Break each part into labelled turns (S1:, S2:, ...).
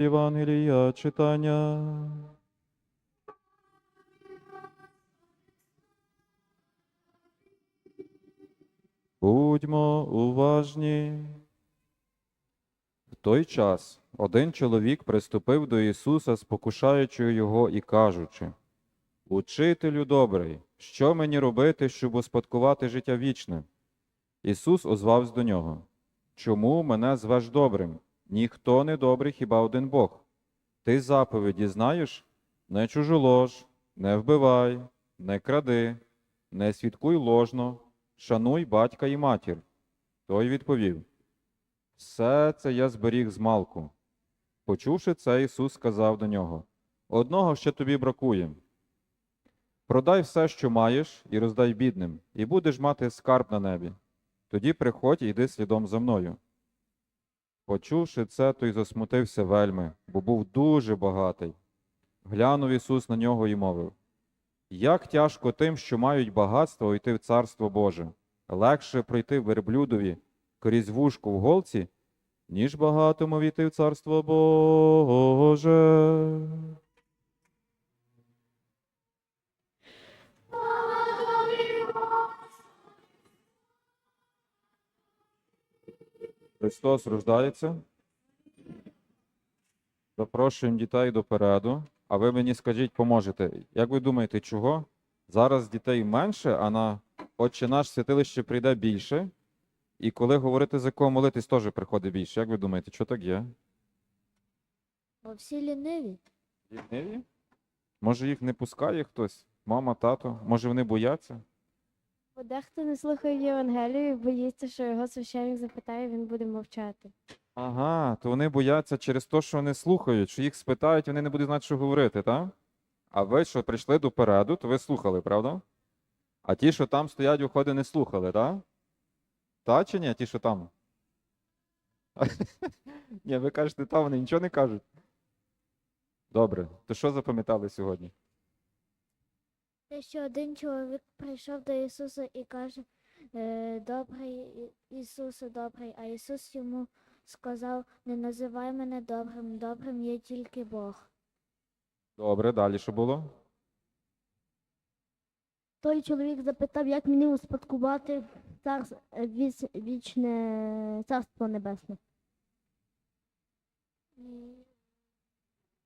S1: Євангелія читання. Будьмо уважні. В той час один чоловік приступив до Ісуса, спокушаючи його і кажучи: Учителю добрий, що мені робити, щоб успадкувати життя вічне? Ісус озвався до нього. Чому мене звеш добрим? Ніхто не добрий, хіба один Бог. Ти заповіді знаєш? Не чужолож, не вбивай, не кради, не свідкуй ложно, шануй батька і матір. Той відповів: Все це я зберіг з малку. Почувши це, Ісус сказав до нього: Одного ще тобі бракує. Продай все, що маєш, і роздай бідним, і будеш мати скарб на небі. Тоді приходь і йди слідом за мною. Почувши це, той засмутився вельми, бо був дуже багатий. Глянув Ісус на нього і мовив: Як тяжко тим, що мають багатство, йти в Царство Боже, легше пройти верблюдові крізь вушку в голці, ніж багатому війти в Царство Боже. Христос рождається. Запрошуємо дітей допереду, а ви мені скажіть, поможете. Як ви думаєте, чого? Зараз дітей менше, а на Отче наш святилище прийде більше. І коли говорити за кого молитись, теж приходить більше. Як ви думаєте, що так є?
S2: Бо всі ліниві.
S1: Ліниві? Може, їх не пускає хтось? Мама, тато? Може, вони бояться?
S2: Бо дехто не слухає Євангелію боїться, що його священник запитає, він буде мовчати.
S1: Ага, то вони бояться через те, що вони слухають, що їх спитають, вони не будуть знати, що говорити, так? А ви, що прийшли допереду, то ви слухали, правда? А ті, що там стоять, виходить, не слухали, так? Та чи ні, ті, що там? Ні, ви кажете, та вони нічого не кажуть. Добре, то що запам'ятали сьогодні?
S2: Те, що один чоловік прийшов до Ісуса і каже, «Е, добрий Ісусе, добрий, а Ісус йому сказав, не називай мене добрим, добрим є тільки Бог.
S1: Добре, далі що було?
S2: Той чоловік запитав, як мені успадкувати царс... вічне царство небесне.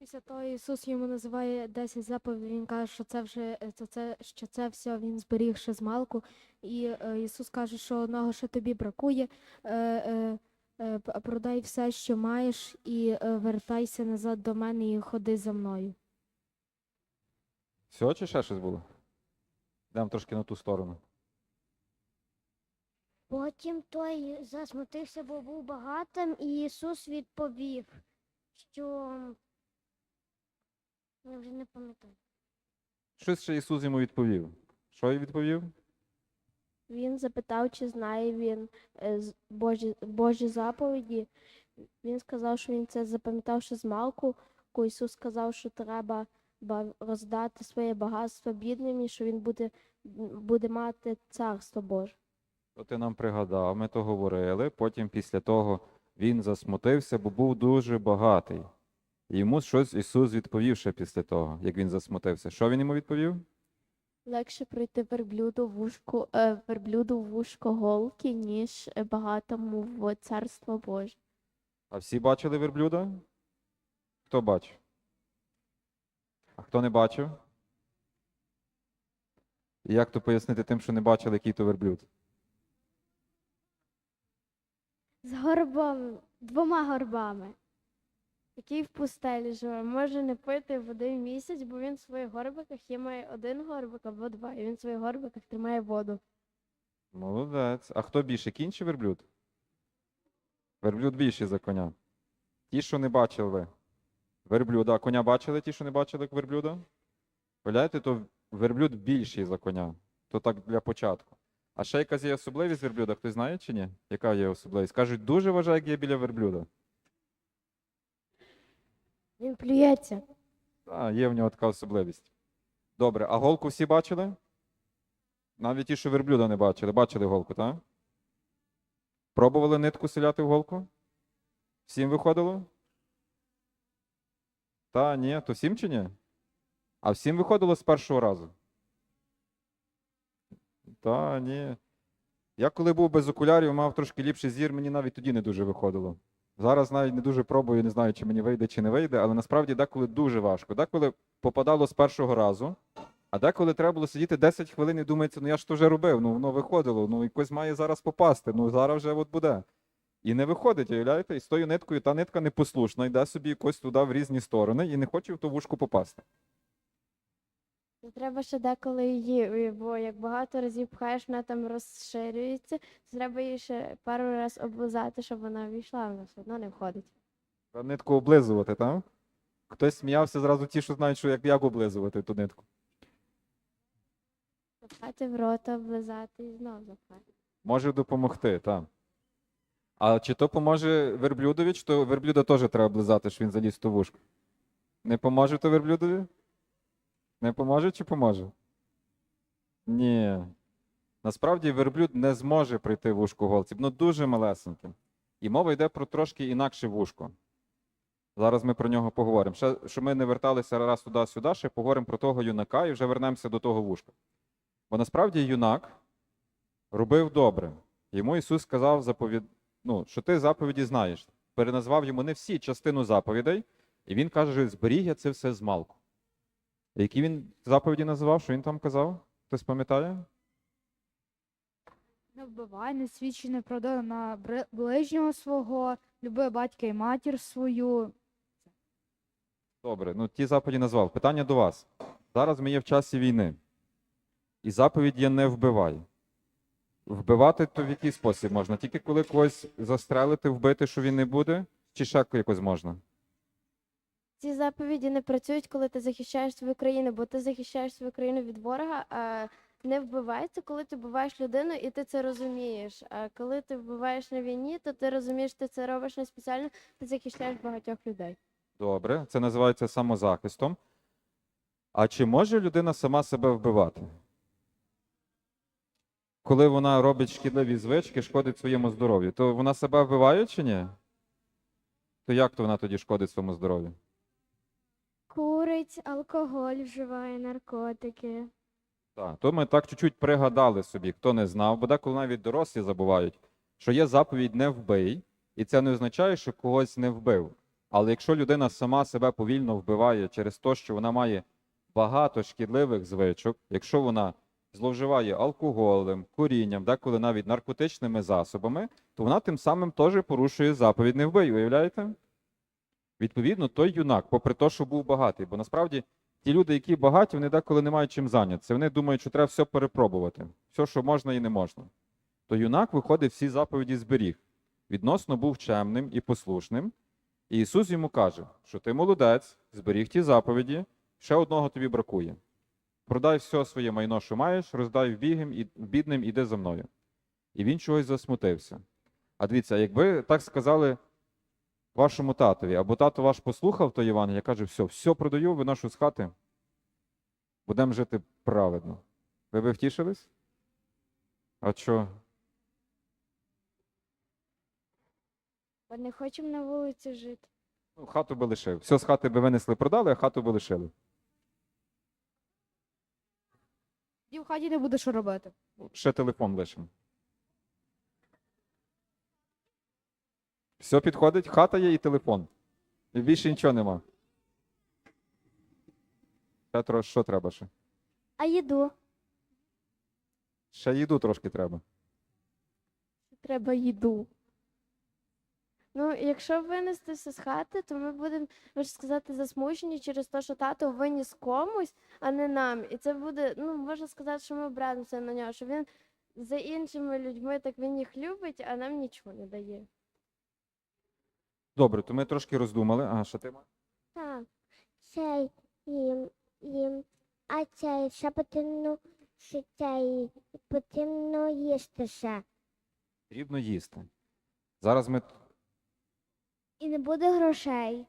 S3: Після того Ісус йому називає 10 заповідей, він каже, що це вже е, це, це, що це все він зберіг ще з малку. І е, Ісус каже, що одного ще тобі бракує. Е, е, е, продай все, що маєш, і е, вертайся назад до мене і ходи за мною.
S1: Все чи ще щось було? Йдемо трошки на ту сторону.
S2: Потім той засмутився, бо був багатим, і Ісус відповів, що я вже не пам'ятаю.
S1: Щось ще Ісус йому відповів. Що й відповів?
S2: Він запитав, чи знає він е, з- Божі, Божі заповіді. Він сказав, що він це запам'ятав ще з малку. коли Ісус сказав, що треба ба- роздати своє багатство бідним і що він буде, буде мати царство Боже.
S1: То ти нам пригадав, ми то говорили. Потім після того він засмутився, бо був дуже багатий. І йому щось Ісус відповів ще після того, як він засмутився. Що він йому відповів?
S4: Легше пройти верблюду в вушко, е, верблюду в вушко голки, ніж багатому в царство Боже.
S1: А всі бачили верблюда? Хто бачив? А хто не бачив? І як то пояснити тим, що не бачили, який то верблюд?
S2: З горбом, двома горбами, який в пустелі живе. Може не пити води в місяць, бо він в своїх горбиках є має один горбик або два, і він в своїх горбиках тримає воду.
S1: Молодець. А хто більше, кінь чи верблюд? Верблюд більший за коня. Ті, що не бачили. Верблюда. Коня бачили ті, що не бачили верблюда? Уявляєте, то верблюд більший за коня. То так для початку. А ще якась є особливість верблюда, хтось знає чи ні? Яка є особливість? Кажуть, дуже вважає, як є біля верблюда.
S2: Він плюється.
S1: Так, є в нього така особливість. Добре, а голку всі бачили? Навіть ті, що верблюда не бачили. Бачили голку, так? Пробували нитку селяти в голку? Всім виходило? Та, ні, то всім чи ні? А всім виходило з першого разу? Та, ні. Я коли був без окулярів, мав трошки ліпший зір, мені навіть тоді не дуже виходило. Зараз навіть не дуже пробую, не знаю, чи мені вийде, чи не вийде, але насправді деколи дуже важко. Деколи попадало з першого разу, а деколи треба було сидіти 10 хвилин і думається, ну я ж то вже робив, ну воно виходило, ну якось має зараз попасти, ну зараз вже от буде. І не виходить, уявляєте? І з тою ниткою, та нитка непослушна, йде собі якось туди в різні сторони і не хоче в ту вушку попасти.
S2: Ну, Треба ще деколи її, бо як багато разів пхаєш, вона там розширюється, то треба її ще пару разів облизати, щоб вона війшла, вона все одно не входить.
S1: Нитку облизувати, так? Хтось сміявся зразу ті, що знають, що як, як облизувати ту нитку.
S2: Запхати в рота, облизати і знов запхати.
S1: Може допомогти, так. А чи то поможе верблюдові, чи то верблюда теж треба облизати, що він заліз в ту вушку? Не поможе то верблюдові? Не поможе чи поможе? Ні. Насправді верблюд не зможе прийти в вушку голці, воно дуже малесеньке. І мова йде про трошки інакше вушко. Зараз ми про нього поговоримо. Ще, щоб ми не верталися раз туди-сюди, ще поговоримо про того юнака і вже вернемося до того вушка. Бо насправді юнак робив добре. Йому Ісус сказав, заповід... ну, що ти заповіді знаєш. Переназвав йому не всі частину заповідей, і він каже, що зберіг я це все з малку. Які він заповіді називав? Що він там казав? Хтось пам'ятає?
S3: Не вбивай, не свідчи неправдиво на ближнього свого, люби батька і матір свою.
S1: Добре, ну ті заповіді назвав. Питання до вас. Зараз ми є в часі війни. І заповідь є не вбивай. Вбивати то в який спосіб можна? Тільки коли когось застрелити, вбити, що він не буде, чи ще якось можна?
S2: Ці заповіді не працюють, коли ти захищаєш свою країну, бо ти захищаєш свою країну від ворога, а не вбивається, коли ти вбиваєш людину і ти це розумієш. А коли ти вбиваєш на війні, то ти розумієш, ти це робиш не спеціально, ти захищаєш багатьох людей.
S1: Добре, це називається самозахистом. А чи може людина сама себе вбивати? Коли вона робить шкідливі звички, шкодить своєму здоров'ю, то вона себе вбиває чи ні? То як то вона тоді шкодить своєму здоров'ю?
S2: Курить, алкоголь вживає, наркотики.
S1: Так, то ми так чуть-чуть пригадали собі, хто не знав, бо деколи навіть дорослі забувають, що є заповідь не вбий, і це не означає, що когось не вбив. Але якщо людина сама себе повільно вбиває через те, що вона має багато шкідливих звичок, якщо вона зловживає алкоголем, курінням, деколи навіть наркотичними засобами, то вона тим самим теж порушує заповідь не вбий, уявляєте? Відповідно, той юнак, попри те, що був багатий, бо насправді ті люди, які багаті, вони деколи не мають чим зайнятися. Вони думають, що треба все перепробувати, все, що можна і не можна. То юнак виходить всі заповіді зберіг. Відносно був чемним і послушним. І Ісус йому каже, що ти молодець, зберіг ті заповіді, ще одного тобі бракує. Продай все своє майно, що маєш, роздай бігим і бідним, іди за мною. І він чогось засмутився. А дивіться, якби так сказали вашому татові, або тато ваш послухав то Євангеліє, каже, все, все продаю, виношу з хати, будемо жити праведно. Ви би втішились? А що?
S2: Бо не хочемо на вулиці жити.
S1: Ну, хату би лишив. Все з хати би винесли, продали, а хату би лишили.
S3: І в хаті не буде що робити.
S1: Ще телефон лишимо. Все підходить, хата є і телефон. І більше нічого нема. Ще трошки, що треба ще?
S2: А їду?
S1: Ще їду трошки треба.
S2: Треба їду. Ну, якщо винести все з хати, то ми будемо, можна сказати, засмучені через те, що тато виніс комусь, а не нам. І це буде, ну, можна сказати, що ми образимося на нього, що він за іншими людьми так він їх любить, а нам нічого не дає.
S1: Добре, то ми трошки роздумали. А що ти? Ма?
S5: Так, цей їм, їм, а цей ще потрібно, що цей потрібно їсти ще.
S1: Потрібно їсти. Зараз ми.
S5: І не буде грошей.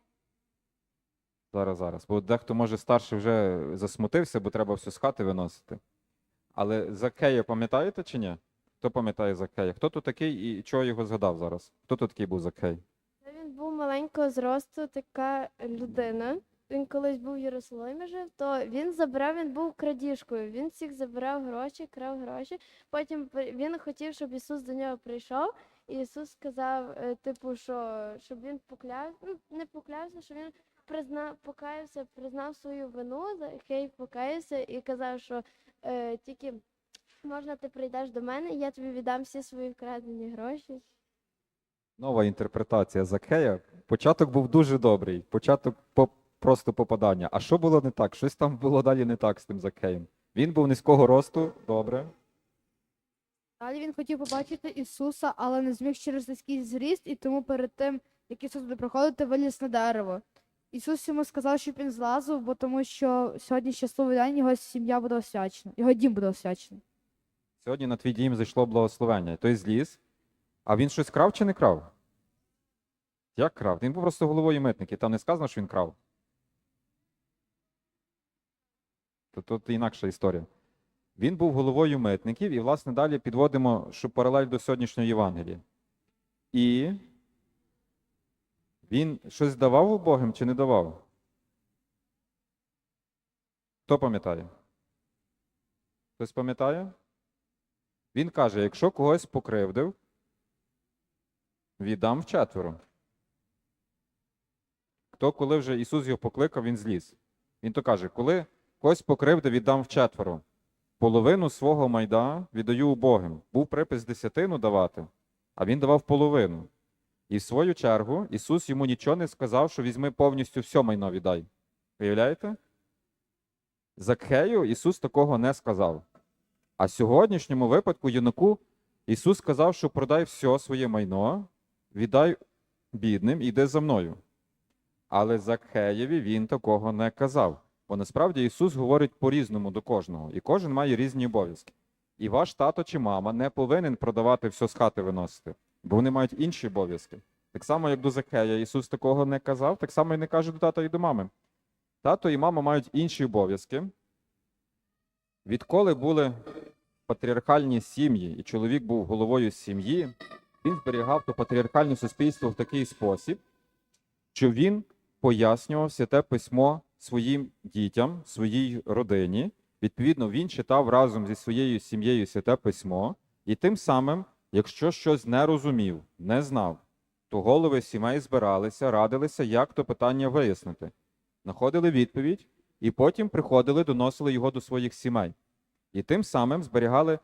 S1: Зараз, зараз. Бо дехто, може, старший вже засмутився, бо треба все з хати виносити. Але Закея пам'ятаєте чи ні? Хто пам'ятає Закея? Хто тут такий і чого його згадав зараз? Хто тут такий був Закей?
S2: Маленького зросту, така людина. він колись був в Єрусалимі жив, то він забрав, він був крадіжкою. Він всіх забирав гроші, крав гроші. Потім він хотів, щоб Ісус до нього прийшов. І Ісус сказав, е, типу, що щоб він покляв, ну не поклявся, що він призна, покаявся, признав свою вину, за який покаявся, і казав, що е, тільки можна ти прийдеш до мене, я тобі віддам всі свої вкрадені гроші.
S1: Нова інтерпретація Закхея. Початок був дуже добрий. Початок по просто попадання. А що було не так? Щось там було далі не так з тим Закхеєм. Він був низького росту, добре.
S3: Далі він хотів побачити Ісуса, але не зміг через низький зріст, і тому перед тим, як Ісус буде проходити, виліз на дерево. Ісус йому сказав, щоб він злазив, бо тому що сьогодні щасливий день, його сім'я буде освячена, його дім буде освячений.
S1: Сьогодні на твій дім зайшло благословення. Той зліз. А він щось крав чи не крав? Як крав? Він був просто головою митників. Там не сказано, що він крав. То тут інакша історія. Він був головою митників, і, власне, далі підводимо що паралель до сьогоднішньої Євангелії. І він щось давав убогим чи не давав? Хто пам'ятає? Хтось пам'ятає? Він каже: якщо когось покривдив, віддам вчетверо. Хто, коли вже Ісус його покликав, він зліз. Він то каже, коли когось покривдив, віддам вчетверо. Половину свого майда віддаю убогим. Був припис десятину давати, а він давав половину. І в свою чергу Ісус йому нічого не сказав, що візьми повністю все майно віддай. Виявляєте? Закхею Ісус такого не сказав. А в сьогоднішньому випадку юнаку Ісус сказав, що продай все своє майно, віддай бідним і йди за мною. Але Закхеєві він такого не казав. Бо насправді Ісус говорить по-різному до кожного, і кожен має різні обов'язки. І ваш тато чи мама не повинен продавати все з хати виносити, бо вони мають інші обов'язки. Так само, як до Закхея Ісус такого не казав, так само і не каже до тата і до мами. Тато і мама мають інші обов'язки. Відколи були патріархальні сім'ї, і чоловік був головою сім'ї, він зберігав то патріархальне суспільство в такий спосіб, що він пояснював святе письмо своїм дітям, своїй родині. Відповідно, він читав разом зі своєю сім'єю святе письмо, і тим самим, якщо щось не розумів, не знав, то голови сімей збиралися, радилися, як то питання вияснити, знаходили відповідь, і потім приходили, доносили його до своїх сімей. І тим самим зберігали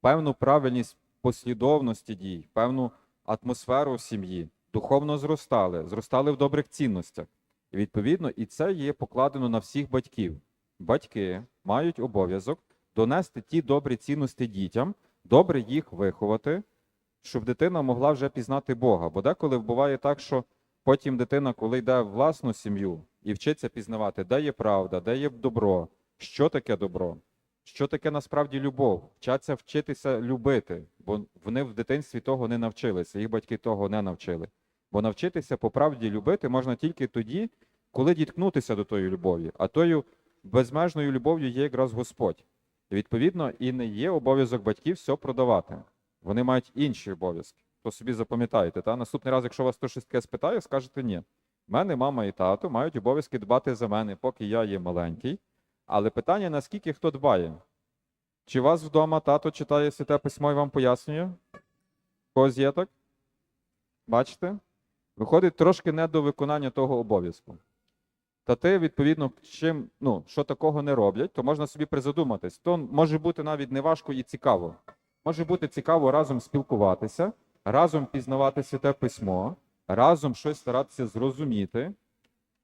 S1: певну правильність послідовності дій, певну атмосферу в сім'ї, духовно зростали, зростали в добрих цінностях. І відповідно, і це є покладено на всіх батьків. Батьки мають обов'язок донести ті добрі цінності дітям, добре їх виховати, щоб дитина могла вже пізнати Бога. Бо деколи буває так, що потім дитина, коли йде в власну сім'ю і вчиться пізнавати, де є правда, де є добро, що таке добро, що таке насправді любов, вчаться вчитися любити, бо вони в дитинстві того не навчилися, їх батьки того не навчили. Бо навчитися по правді любити можна тільки тоді, коли діткнутися до тої любові, а тою безмежною любов'ю є якраз Господь. І відповідно, і не є обов'язок батьків все продавати. Вони мають інші обов'язки. То собі запам'ятаєте, та наступний раз, якщо вас хтось щось таке спитає, скажете ні. В мене мама і тато мають обов'язки дбати за мене, поки я є маленький. Але питання, наскільки хто дбає? Чи вас вдома тато читає святе письмо і вам пояснює? Когось є так? Бачите? Виходить трошки не до виконання того обов'язку. Тати, відповідно, чим, ну, що такого не роблять, то можна собі призадуматись. То може бути навіть не важко і цікаво. Може бути цікаво разом спілкуватися, разом пізнавати святе письмо, разом щось старатися зрозуміти.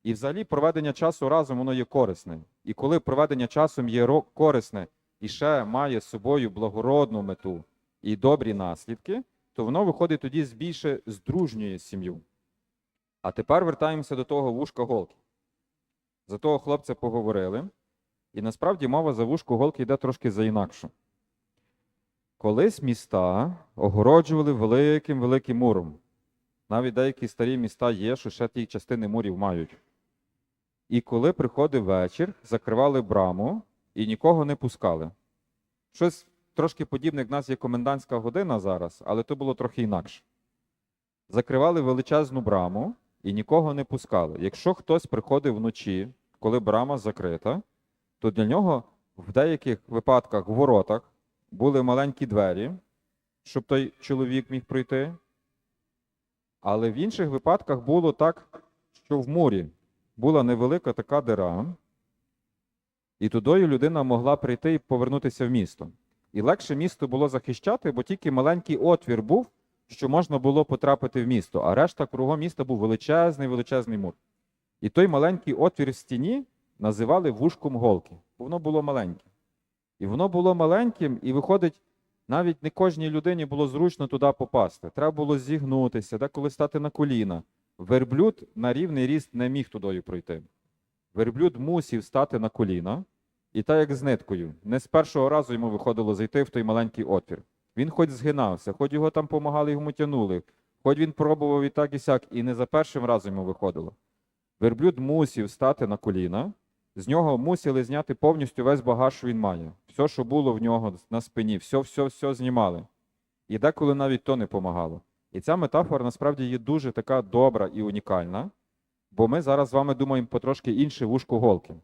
S1: І взагалі проведення часу разом воно є корисне. І коли проведення часом є корисне і ще має з собою благородну мету і добрі наслідки, то воно виходить тоді з більше здружньої сім'ю. А тепер вертаємося до того вушка голки. За того хлопця поговорили, і насправді мова за вушку голки йде трошки за інакшу. Колись міста огороджували великим великим муром. Навіть деякі старі міста є, що ще ті частини мурів мають. І коли приходив вечір, закривали браму і нікого не пускали. Щось трошки подібне, як в нас є комендантська година зараз, але то було трохи інакше. Закривали величезну браму, і нікого не пускали. Якщо хтось приходив вночі, коли брама закрита, то для нього в деяких випадках в воротах були маленькі двері, щоб той чоловік міг пройти. Але в інших випадках було так, що в мурі була невелика така дира, і тудою людина могла прийти і повернутися в місто. І легше місто було захищати, бо тільки маленький отвір був, що можна було потрапити в місто, а решта кругом міста був величезний, величезний мур. І той маленький отвір в стіні називали вушком голки, бо воно було маленьке. І воно було маленьким, і виходить, навіть не кожній людині було зручно туди попасти. Треба було зігнутися, деколи стати на коліна. Верблюд на рівний ріст не міг тудою пройти. Верблюд мусів стати на коліна, і так як з ниткою. Не з першого разу йому виходило зайти в той маленький отвір. Він хоч згинався, хоч його там помагали, йому тянули, хоч він пробував і так і сяк, і не за першим разом йому виходило. Верблюд мусів стати на коліна, з нього мусили зняти повністю весь багаж, що він має. Все, що було в нього на спині, все, все, все знімали. І деколи навіть то не помагало. І ця метафора насправді є дуже така добра і унікальна, бо ми зараз з вами думаємо потрошки інше вушко голки.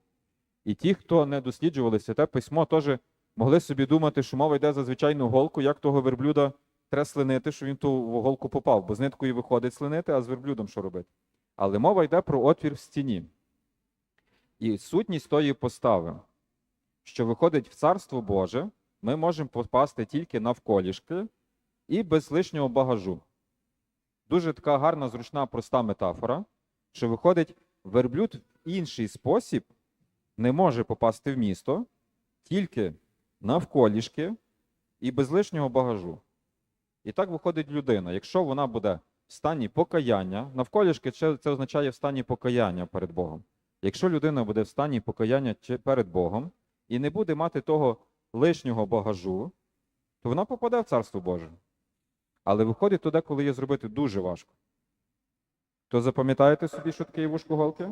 S1: І ті, хто не досліджували святе письмо, теж могли собі думати, що мова йде за звичайну голку, як того верблюда треба слинити, що він ту голку попав, бо з ниткою виходить слинити, а з верблюдом що робити. Але мова йде про отвір в стіні. І сутність тої постави, що виходить в Царство Боже, ми можемо попасти тільки навколішки і без лишнього багажу. Дуже така гарна, зручна, проста метафора, що виходить, верблюд в інший спосіб не може попасти в місто тільки навколішки і без лишнього багажу. І так виходить людина. Якщо вона буде в стані покаяння, навколішки це, означає в стані покаяння перед Богом. Якщо людина буде в стані покаяння перед Богом і не буде мати того лишнього багажу, то вона попаде в Царство Боже. Але виходить туди, коли її зробити дуже важко. То запам'ятаєте собі, що таке є вушко голки?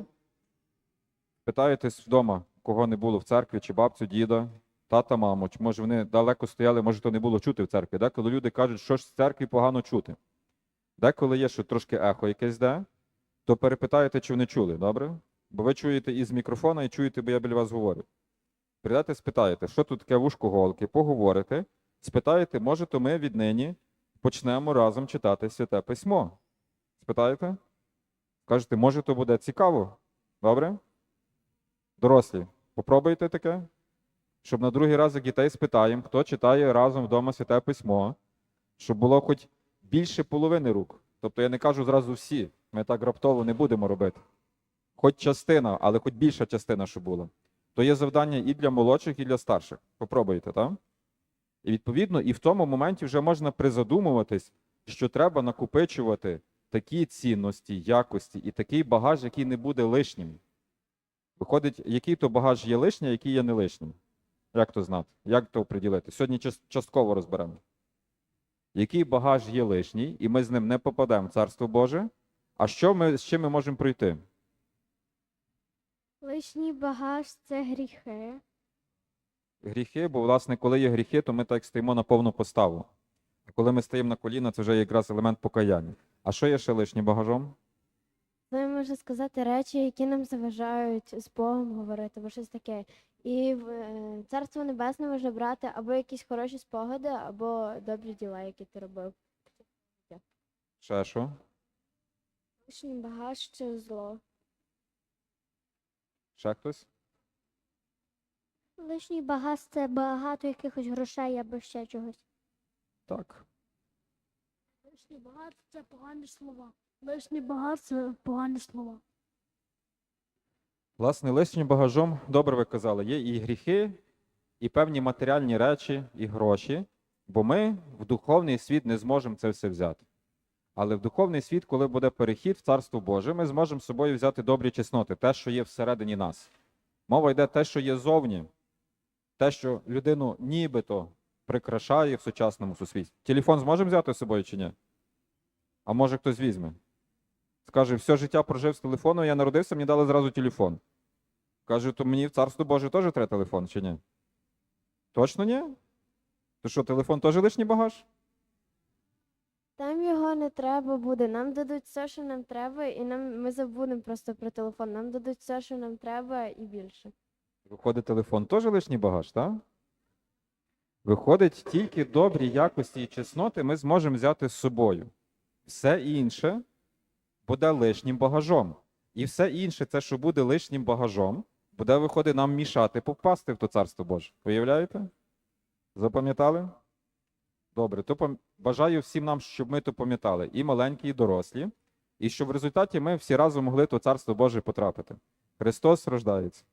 S1: Питаєтесь вдома, кого не було в церкві, чи бабцю, діда, тата, маму, чи може вони далеко стояли, може то не було чути в церкві. Деколи люди кажуть, що ж з церкві погано чути. Деколи є, що трошки ехо якесь де, то перепитаєте, чи вони чули, добре? Бо ви чуєте із мікрофона і чуєте, бо я біля вас говорю. Прийдете, спитаєте, що тут таке вушко голки, поговорите, спитаєте, може, то ми віднині почнемо разом читати святе письмо. Спитаєте? Кажете, може, то буде цікаво. Добре? Дорослі, попробуйте таке, щоб на другий раз дітей спитаємо, хто читає разом вдома святе письмо, щоб було хоч більше половини рук. Тобто я не кажу зразу всі, ми так раптово не будемо робити. Хоч частина, але хоч більша частина, щоб була. То є завдання і для молодших, і для старших. Попробуйте, так? І відповідно, і в тому моменті вже можна призадумуватись, що треба накопичувати такі цінності, якості і такий багаж, який не буде лишнім. Виходить, який то багаж є лишній, а який є не лишнім. Як то знати? Як то оприділити? Сьогодні частково розберемо. Який багаж є лишній, і ми з ним не попадемо в Царство Боже. А що ми, з чим ми можемо пройти?
S3: Лишній багаж це гріхи.
S1: Гріхи, бо, власне, коли є гріхи, то ми так стоїмо на повну поставу. А коли ми стоїмо на коліна, це вже якраз елемент покаяння. А що є ще лишнім багажом?
S2: Це можна сказати речі, які нам заважають з Богом говорити, або щось таке. І в е, Царство Небесне може брати або якісь хороші спогади, або добрі діла, які ти робив.
S1: Ще що?
S2: Лишній багаж чи зло.
S1: Ще хтось?
S5: Лишній багаж це багато якихось грошей або ще чогось.
S1: Так.
S6: Лишній багат це погані слова. Лишній багат це погані слова.
S1: Власне, лишнім багажом, добре ви казали, є і гріхи, і певні матеріальні речі, і гроші, бо ми в духовний світ не зможемо це все взяти. Але в духовний світ, коли буде перехід в Царство Боже, ми зможемо з собою взяти добрі чесноти, те, що є всередині нас. Мова йде те, що є зовні, те, що людину нібито прикрашає в сучасному суспільстві. Телефон зможемо взяти з собою чи ні? А може хтось візьме? Скаже, все життя прожив з телефоном, я народився, мені дали зразу телефон. Каже, то мені в Царство Боже теж треба телефон, чи ні? Точно ні? То що, телефон теж лишній багаж?
S2: Там його не треба буде. Нам дадуть все, що нам треба, і нам ми забудемо просто про телефон. Нам дадуть все, що нам треба, і більше.
S1: Виходить, телефон теж лишній багаж, так? Виходить, тільки добрі якості і чесноти ми зможемо взяти з собою. Все інше буде лишнім багажом. І все інше, це, що буде лишнім багажом, буде, виходить, нам мішати попасти в то царство Боже. Уявляєте? Запам'ятали? Добре, то бажаю всім нам, щоб ми то пам'ятали, і маленькі, і дорослі, і щоб в результаті ми всі разом могли то царство Боже потрапити. Христос рождається.